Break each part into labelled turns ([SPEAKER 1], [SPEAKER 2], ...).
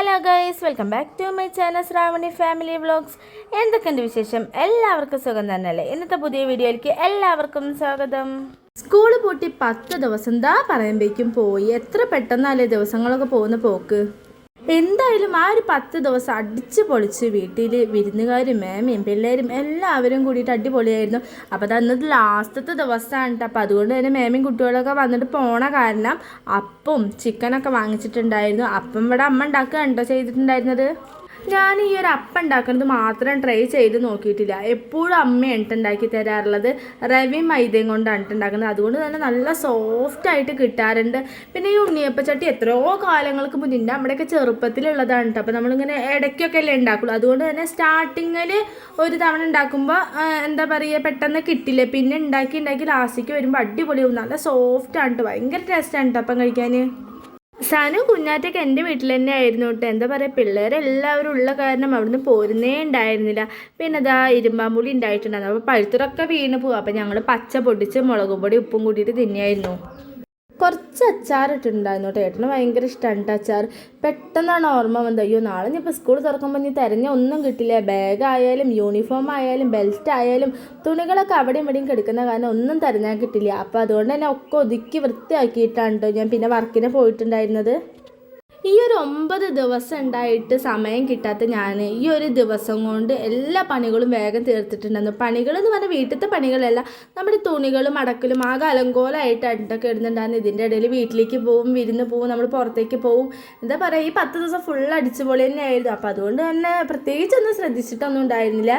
[SPEAKER 1] Hello guys welcome back to my channel Shravani family vlogs എന്തൊക്കെയുണ്ട് വിശേഷം? എല്ലാവർക്കും സുഖം തന്നെയല്ലേ? ഇന്നത്തെ പുതിയ വീഡിയോയിലേക്ക് എല്ലാവർക്കും സ്വാഗതം. സ്കൂൾ പൂട്ടി പത്ത് ദിവസം ദാ പറയുമ്പോഴേക്കും പോയി. എത്ര പെട്ടെന്നല്ലേ ദിവസങ്ങളൊക്കെ പോകുന്ന പോക്ക്? എന്തായാലും ആ ഒരു പത്ത് ദിവസം അടിച്ച് പൊളിച്ച് വീട്ടിൽ വിരുന്നുകാരും മേമയും പിള്ളേരും എല്ലാവരും കൂടിയിട്ട് അടിപൊളിയായിരുന്നു. അപ്പോൾ അത് അന്നത്തെ ലാസ്റ്റത്തെ ദിവസമാണ് കേട്ടോ അപ്പോൾ അതുകൊണ്ട് തന്നെ മേമയും കുട്ടികളൊക്കെ വന്നിട്ട് പോണ കാരണം അപ്പം ചിക്കനൊക്കെ വാങ്ങിച്ചിട്ടുണ്ടായിരുന്നു. അപ്പം ഇവിടെ അമ്മ ഉണ്ടാക്കുക കേട്ടോ ചെയ്തിട്ടുണ്ടായിരുന്നത്. ഞാൻ ഈ ഒരു അപ്പം ഉണ്ടാക്കുന്നത് മാത്രം ട്രൈ ചെയ്ത് നോക്കിയിട്ടില്ല. എപ്പോഴും അമ്മയാണ് ഉണ്ടാക്കി തരാറുള്ളത് റവയും മൈദയും കൊണ്ടാണ് ഉണ്ടാക്കുന്നത്. അതുകൊണ്ട് തന്നെ നല്ല സോഫ്റ്റായിട്ട് കിട്ടാറുണ്ട്. പിന്നെ ഈ ഉണ്ണിയപ്പച്ചട്ടി എത്രയോ കാലങ്ങൾക്ക് മുന്നിന്റെ നമ്മുടെയൊക്കെ ചെറുപ്പത്തിലുള്ളതാണ് കേട്ടോ അപ്പോൾ നമ്മളിങ്ങനെ ഇടയ്ക്കൊക്കെ അല്ലേ ഉണ്ടാക്കുള്ളൂ. അതുകൊണ്ട് തന്നെ സ്റ്റാർട്ടിങ്ങിൽ ഒരു തവണ ഉണ്ടാക്കുമ്പോൾ എന്താ പറയുക പെട്ടെന്ന് കിട്ടില്ല. പിന്നെ ഉണ്ടാക്കി ഉണ്ടാക്കി ലാസ്റ്റിക്ക് വരുമ്പോൾ അടിപൊളിയാവും നല്ല സോഫ്റ്റ് ആണ് കേട്ടോ ഭയങ്കര ടേസ്റ്റാണ് കേട്ടോ അപ്പം കഴിക്കാൻ. സനു കുഞ്ഞാറ്റൊക്കെ എന്റെ വീട്ടിൽ തന്നെ ആയിരുന്നു കേട്ടോ. എന്താ പറയുക പിള്ളേരെല്ലാവരും ഉള്ള കാരണം അവിടുന്ന് പോരുന്നേ ഉണ്ടായിരുന്നില്ല. പിന്നെ അതാ ഇരുമ്പാമ്പുളി ഉണ്ടായിട്ടുണ്ടായിരുന്നു. അപ്പോൾ പഴുത്തറൊക്കെ വീണ് പോകും അപ്പോൾ ഞങ്ങൾ പച്ച പൊടിച്ച് മുളകും പൊടി ഉപ്പും കൂട്ടിയിട്ട് തിന്നിയായിരുന്നു കുറച്ച് അച്ചാർ ഇട്ടിട്ടുണ്ടായിരുന്നു കേട്ടോ. ഏട്ടന് ഭയങ്കര ഇഷ്ടമാണ് അച്ചാർ. പെട്ടെന്നാണ് ഓർമ്മ വന്നത്. അയ്യോ നാളെ ഞാൻ ഇപ്പോൾ സ്കൂൾ തുറക്കുമ്പോൾ ഇനി തിരഞ്ഞ ഒന്നും കിട്ടില്ല. ബാഗ് ആയാലും യൂണിഫോം ആയാലും ബെൽറ്റ് ആയാലും തുണികളൊക്കെ അവിടെയും ഇവിടെയും കിടക്കുന്ന കാരണം ഒന്നും തിരഞ്ഞാൽ കിട്ടില്ല. അപ്പോൾ അതുകൊണ്ട് തന്നെ ഒക്കെ ഒതുക്കി വൃത്തിയാക്കിയിട്ടാണ് കേട്ടോ ഞാൻ പിന്നെ വർക്കിന് പോയിട്ടുണ്ടായിരുന്നത്. ഈ ഒരു ഒമ്പത് ദിവസം ഉണ്ടായിട്ട് സമയം കിട്ടാത്ത ഞാൻ ഈ ഒരു ദിവസം കൊണ്ട് എല്ലാ പണികളും വേഗം തീർത്തിട്ടുണ്ടായിരുന്നു പണികൾ എന്ന് പറഞ്ഞാൽ വീട്ടിലത്തെ പണികളല്ല. നമ്മുടെ തുണികളും അടക്കലും ആകെ അലങ്കോലമായിട്ടൊക്കെ ഇടുന്നുണ്ടായിരുന്നു. ഇതിന്റെ ഇടയിൽ വീട്ടിലേക്ക് പോവും വിരുന്ന് പോവും നമ്മൾ പുറത്തേക്ക് പോവും. എന്താ പറയുക ഈ പത്ത് ദിവസം ഫുൾ അടിച്ചുപൊളി തന്നെയായിരുന്നു അപ്പോൾ അതുകൊണ്ട് തന്നെ പ്രത്യേകിച്ചൊന്നും ശ്രദ്ധിച്ചിട്ടൊന്നും ഉണ്ടായിരുന്നില്ല.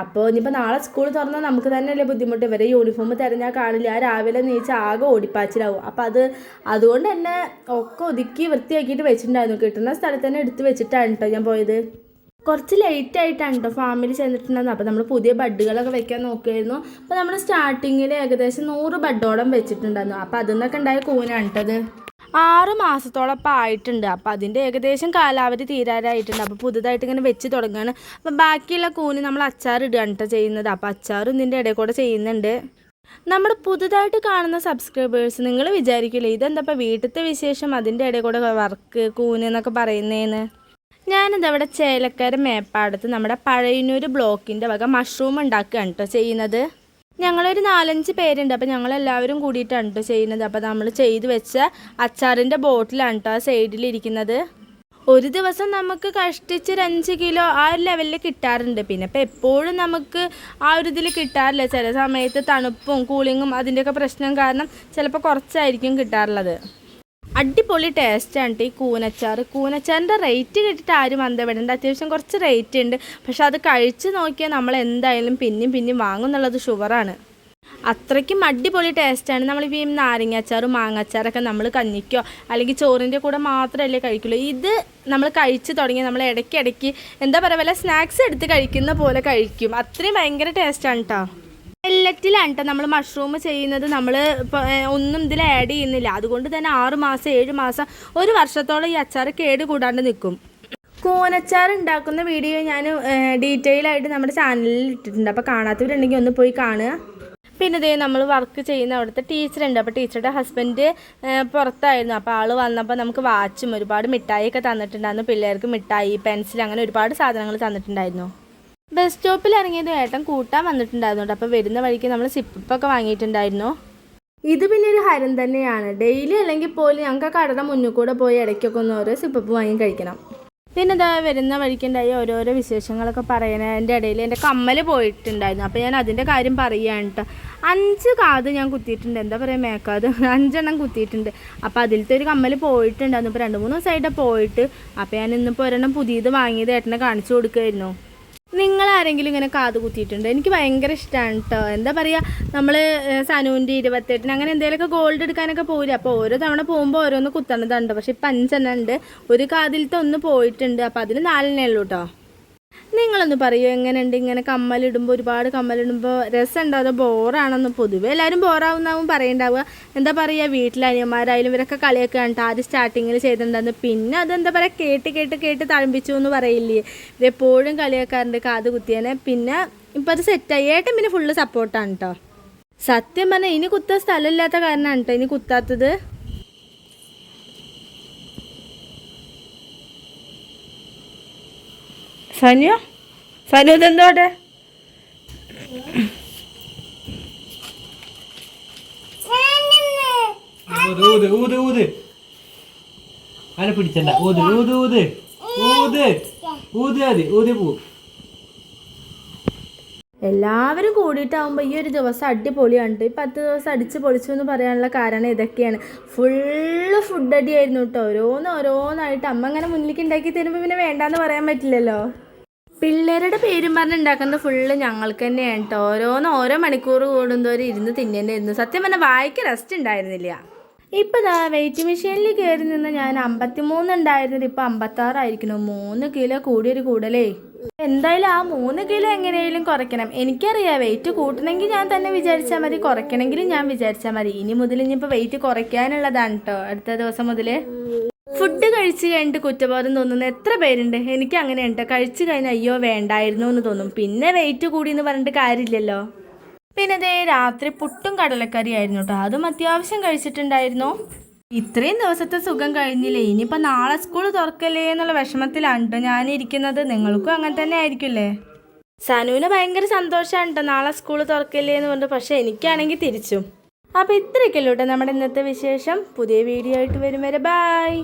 [SPEAKER 1] അപ്പോൾ ഇനിയിപ്പോൾ നാളെ സ്കൂൾ തുറന്നാൽ നമുക്ക് തന്നെയല്ലേ ബുദ്ധിമുട്ട്. ഇവരെ യൂണിഫോം തിരഞ്ഞാൽ കാണില്ല. രാവിലെ നീച്ച് ആകെ ഓടിപ്പാച്ചിലാവും. അപ്പോൾ അത് അതുകൊണ്ട് തന്നെ ഒക്കെ ഒതുക്കി വൃത്തിയാക്കിയിട്ട് വെച്ചിട്ടുണ്ടായിരുന്നു. കിട്ടുന്ന സ്ഥലത്ത് തന്നെ എടുത്ത് വെച്ചിട്ടാണ് കേട്ടോ ഞാൻ പോയത്. കുറച്ച് ലേറ്റ് ആയിട്ടാണ് കേട്ടോ ഫാമിൽ ചെന്നിട്ടുണ്ടായിരുന്നു അപ്പോൾ നമ്മൾ പുതിയ ബഡ്ഡുകളൊക്കെ വെക്കാൻ നോക്കിയായിരുന്നു അപ്പോൾ നമ്മൾ സ്റ്റാർട്ടിങ്ങിൽ ഏകദേശം നൂറ് ബഡ്ഡോളം വെച്ചിട്ടുണ്ടായിരുന്നു. അപ്പോൾ അതിൽ നിന്നൊക്കെ ഉണ്ടായ കൂനാണ് കേട്ടത് ആറ് മാസത്തോളം അപ്പോൾ ആയിട്ടുണ്ട്. അപ്പോൾ അതിന്റെ ഏകദേശം കാലാവധി തീരാറായിട്ടുണ്ട്. അപ്പോൾ പുതുതായിട്ട് ഇങ്ങനെ വെച്ച് തുടങ്ങുകയാണ് അപ്പോൾ ബാക്കിയുള്ള കൂന് നമ്മൾ അച്ചാർ ഇടുകയാണ് കേട്ടോ ചെയ്യുന്നത്. അപ്പോൾ അച്ചാറും ഇതിന്റെ ഇടയിൽ കൂടെ ചെയ്യുന്നുണ്ട്. നമ്മുടെ പുതുതായിട്ട് കാണുന്ന സബ്സ്ക്രൈബേഴ്സ് നിങ്ങൾ വിചാരിക്കില്ലേ ഇതെന്താ ഇപ്പം വീട്ടിലത്തെ വിശേഷം? അതിന്റെ ഇടയിൽ കൂടെ വർക്ക് കൂന് എന്നൊക്കെ പറയുന്നതെന്ന് ഞാനിത് അവിടെ ചേലക്കര മേപ്പാടത്ത് നമ്മുടെ പഴയനൂർ ബ്ലോക്കിന്റെ വക മഷ്റൂം ഉണ്ടാക്കുകയാണ് കേട്ടോ ചെയ്യുന്നത്. ഞങ്ങളൊരു നാലഞ്ച് പേരുണ്ട് അപ്പോൾ ഞങ്ങളെല്ലാവരും കൂടിയിട്ടാണ് കേട്ടോ ചെയ്യുന്നത്. അപ്പോൾ നമ്മൾ ചെയ്ത് വെച്ച അച്ചാറിന്റെ ബോട്ടിലാണ് കേട്ടോ ആ സൈഡിലിരിക്കുന്നത് ഒരു ദിവസം നമുക്ക് കഷ്ടിച്ച് ഒരു അഞ്ച് കിലോ ആ ഒരു ലെവലിൽ കിട്ടാറുണ്ട്. പിന്നെ ഇപ്പം എപ്പോഴും നമുക്ക് ആ ഒരു ഇതിൽ കിട്ടാറില്ല. ചില സമയത്ത് തണുപ്പും കൂളിങ്ങും അതിന്റെയൊക്കെ പ്രശ്നം കാരണം ചിലപ്പോൾ കുറച്ചായിരിക്കും കിട്ടാറുള്ളത്. അടിപൊളി ടേസ്റ്റാണ് ഈ കൂനച്ചാർ കൂനച്ചാറിന്റെ റേറ്റ് കേട്ടിട്ട് ആരും അന്തപ്പെടേണ്ട അത്യാവശ്യം കുറച്ച് റേറ്റ് ഉണ്ട്. പക്ഷെ അത് കഴിച്ച് നോക്കിയാൽ നമ്മൾ എന്തായാലും പിന്നെയും പിന്നെയും വാങ്ങും എന്നുള്ളത് ഷുവറാണ് അത്രയ്ക്കും അടിപൊളി ടേസ്റ്റാണ് നമ്മളിപ്പോൾ ഈ നാരങ്ങാച്ചാറും മാങ്ങാച്ചാറൊക്കെ നമ്മൾ കഞ്ഞിക്കോ അല്ലെങ്കിൽ ചോറിന്റെ കൂടെ മാത്രമല്ലേ കഴിക്കുള്ളൂ. ഇത് നമ്മൾ കഴിച്ച് തുടങ്ങി നമ്മൾ ഇടയ്ക്കിടയ്ക്ക് എന്താ പറയുക വല്ല സ്നാക്സ് എടുത്ത് കഴിക്കുന്ന പോലെ കഴിക്കും. അത്രയും ഭയങ്കര ടേസ്റ്റാണ് കേട്ടോ എല്ലറ്റിലാണ് കേട്ടോ നമ്മൾ മഷ്റൂം ചെയ്യുന്നത്. നമ്മൾ ഒന്നും ഇതിൽ ആഡ് ചെയ്യുന്നില്ല. അതുകൊണ്ട് തന്നെ ആറ് മാസം ഏഴ് മാസം ഒരു വർഷത്തോളം ഈ അച്ചാർ കേട് കൂടാണ്ട് നിൽക്കും കൂനച്ചാർ ഉണ്ടാക്കുന്ന വീഡിയോ ഞാൻ ഡീറ്റെയിൽ ആയിട്ട് നമ്മുടെ ചാനലിൽ ഇട്ടിട്ടുണ്ട്. അപ്പോൾ കാണാത്തവരുണ്ടെങ്കിൽ ഒന്ന് പോയി കാണുക. പിന്നെ ഇതേ നമ്മൾ വർക്ക് ചെയ്യുന്ന അവിടുത്തെ ടീച്ചറുണ്ട് അപ്പോൾ ടീച്ചറുടെ ഹസ്ബൻഡ് പുറത്തായിരുന്നു. അപ്പോൾ ആൾ വന്നപ്പോൾ നമുക്ക് വാച്ചും ഒരുപാട് മിഠായിയൊക്കെ തന്നിട്ടുണ്ടായിരുന്നു. പിള്ളേർക്ക് മിഠായി പെൻസിൽ അങ്ങനെ ഒരുപാട് സാധനങ്ങൾ തന്നിട്ടുണ്ടായിരുന്നു. ബസ് സ്റ്റോപ്പിൽ ഇറങ്ങിയത് ഏട്ടൻ കൂട്ടാൻ വന്നിട്ടുണ്ടായിരുന്നു അപ്പോൾ വരുന്ന വഴിക്ക് നമ്മൾ സിപ്പൊക്കെ വാങ്ങിയിട്ടുണ്ടായിരുന്നു. ഇത് പിന്നെ ഒരു ഹരം തന്നെയാണ്. ഡെയിലി അല്ലെങ്കിൽ പോലും ഞങ്ങൾക്ക് കടയുടെ മുന്നിൽ കൂടെ പോയി ഇടയ്ക്കൊക്കെ ഒന്ന് ഓരോ സിപ്പപ്പ് വാങ്ങി കഴിക്കണം. പിന്നെ ഇതാ വരുന്ന വഴിക്കുണ്ടായി ഓരോരോ വിശേഷങ്ങളൊക്കെ പറയുന്നതിന്റെ ഇടയിൽ എന്റെ കമ്മൽ പോയിട്ടുണ്ടായിരുന്നു. അപ്പോൾ ഞാൻ അതിന്റെ കാര്യം പറയുകയാണ് കേട്ടോ അഞ്ച് കാത് ഞാൻ കുത്തിയിട്ടുണ്ട്. എന്താ പറയുക മേക്കാത്. അഞ്ചെണ്ണം കുത്തിയിട്ടുണ്ട്. അപ്പോൾ അതിലത്തെ ഒരു കമ്മൽ പോയിട്ടുണ്ടായിരുന്നു. ഇപ്പോൾ രണ്ട് മൂന്ന് ദിവസമായിട്ട് പോയിട്ട്. അപ്പോൾ ഞാൻ ഇന്നിപ്പോൾ ഒരെണ്ണം പുതിയത് വാങ്ങിയത് ഏട്ടനെ കാണിച്ചു കൊടുക്കുമായിരുന്നു ആരെങ്കിലും ഇങ്ങനെ കാത് കുത്തിയിട്ടുണ്ട്? എനിക്ക് ഭയങ്കര ഇഷ്ടമാണ് കേട്ടോ എന്താ പറയുക നമ്മൾ സനുവിന്റെ ഇരുപത്തെട്ടിന് അങ്ങനെ എന്തെങ്കിലുമൊക്കെ ഗോൾഡ് എടുക്കാനൊക്കെ പോരും അപ്പോൾ ഓരോ തവണ പോകുമ്പോൾ ഓരോന്ന് കുത്തണതുണ്ട്. പക്ഷേ ഇപ്പം അഞ്ചെണ്ണം ഉണ്ട്. ഒരു കാതിലത്തെ ഒന്ന് പോയിട്ടുണ്ട്. അപ്പോൾ അതിൽ നാലെണ്ണേ ഉള്ളൂ കേട്ടോ നിങ്ങളൊന്ന് പറയൂ എങ്ങനെയുണ്ട്? ഇങ്ങനെ കമ്മലിടുമ്പോൾ ഒരുപാട് കമ്മലിടുമ്പോൾ രസമുണ്ടോ? അതോ ബോറാണെന്ന് പൊതുവെ എല്ലാവരും ബോറാവുന്നാവും പറയണ്ടാവുക. എന്താ പറയുക വീട്ടിലെ അനിയന്മാരായാലും ഇവരൊക്കെ കളിയൊക്കെ കണ്ടു ആദ്യം സ്റ്റാർട്ടിങ്ങിൽ ചെയ്തിട്ടുണ്ടായിരുന്നു പിന്നെ അതെന്താ പറയുക കേട്ട് കേട്ട് കേട്ട് തഴമ്പിച്ചു എന്ന് പറയില്ലേ? ഇവരെപ്പോഴും കളിയാക്കാറുണ്ട് കാത് കുത്തിയേനെ പിന്നെ ഇപ്പം അത് സെറ്റായി ഏട്ടൻ പിന്നെ ഫുള്ള് സപ്പോർട്ടാണ് കേട്ടോ സത്യം പറഞ്ഞാൽ ഇനി കുത്താൻ സ്ഥലമില്ലാത്ത കാരണമാണ് കേട്ടോ ഇനി കുത്താത്തത്. സനു സനു ഇതെന്തോടെ
[SPEAKER 2] ഊത് ഊത് ഊത് ഊത്. ഊത് ഊത് ഊത്. ഊത്. ഊത് മതി ഊതി പോവും.
[SPEAKER 1] എല്ലാവരും കൂടിയിട്ടാവുമ്പോൾ ഈ ഒരു ദിവസം അടിപൊളിയാണ് ഈ പത്ത് ദിവസം അടിച്ച് പൊളിച്ചു എന്ന് പറയാനുള്ള കാരണം ഇതൊക്കെയാണ്. ഫുള്ള് ഫുഡ് അടിയായിരുന്നു കേട്ടോ. ഓരോന്ന് ഓരോന്നായിട്ട് അമ്മ അങ്ങനെ മുന്നിലേക്ക് ഉണ്ടാക്കി തരുമ്പോൾ പിന്നെ വേണ്ടാന്ന് പറയാൻ പറ്റില്ലല്ലോ. പിള്ളേരുടെ പേരും പറഞ്ഞ് ഉണ്ടാക്കുന്നത് ഫുള്ള് ഞങ്ങൾക്ക് തന്നെയാണ് കേട്ടോ ഓരോന്ന് ഓരോ മണിക്കൂർ കൂടുന്തോറും ഇരുന്ന് തിന്നേണ്ടിയിരുന്നു സത്യം പറഞ്ഞാൽ വായിക്ക് റെസ്റ്റ് ഉണ്ടായിരുന്നില്ല. ഇപ്പം ദാ വെയിറ്റ് മെഷീനിൽ കയറി നിന്ന് ഞാൻ അമ്പത്തിമൂന്ന് ഉണ്ടായിരുന്നത്. ഇപ്പം അമ്പത്താറായിരിക്കുന്നു മൂന്ന് കിലോ കൂടിയൊരു കൂടലേ. എന്തായാലും ആ മൂന്ന് കിലോ എങ്ങനെയായാലും കുറയ്ക്കണം. എനിക്കറിയാം വെയിറ്റ് കൂട്ടണമെങ്കിൽ ഞാൻ തന്നെ വിചാരിച്ചാൽ മതി. കുറയ്ക്കണമെങ്കിലും ഞാൻ വിചാരിച്ചാൽ മതി. ഇനി മുതൽ ഇനിയിപ്പോൾ വെയിറ്റ് കുറയ്ക്കാനുള്ളതാണ് കേട്ടോ അടുത്ത ദിവസം മുതൽ ഫുഡ് കഴിച്ച് കഴിഞ്ഞിട്ട് കുറ്റബോധം തോന്നുന്ന എത്ര പേരുണ്ട്? എനിക്ക് അങ്ങനെയുണ്ട്. കഴിച്ചു കഴിഞ്ഞാൽ അയ്യോ വേണ്ടായിരുന്നു എന്ന് തോന്നും. പിന്നെ വെയിറ്റ് കൂടി എന്ന് പറഞ്ഞിട്ട് കാര്യമില്ലല്ലോ. പിന്നെ അതേ രാത്രി പുട്ടും കടലക്കറി ആയിരുന്നു കേട്ടോ അതും അത്യാവശ്യം കഴിച്ചിട്ടുണ്ടായിരുന്നു. ഇത്രയും ദിവസത്തെ സുഖം കഴിഞ്ഞില്ലേ? ഇനിയിപ്പോൾ നാളെ സ്കൂൾ തുറക്കല്ലേ എന്നുള്ള വിഷമത്തിലാണ് കേട്ടോ ഞാനിരിക്കുന്നത്. നിങ്ങൾക്കും അങ്ങനെ തന്നെ ആയിരിക്കില്ലേ സനുവിന് ഭയങ്കര സന്തോഷമാണ് കേട്ടോ നാളെ സ്കൂൾ തുറക്കല്ലേ എന്ന് പറഞ്ഞു പക്ഷേ എനിക്കാണെങ്കിൽ തിരിച്ചും. അപ്പോൾ ഇത്രയൊക്കെയല്ലോ കേട്ടോ നമ്മുടെ ഇന്നത്തെ വിശേഷം. പുതിയ വീഡിയോ ആയിട്ട് വരും വരെ ബായ്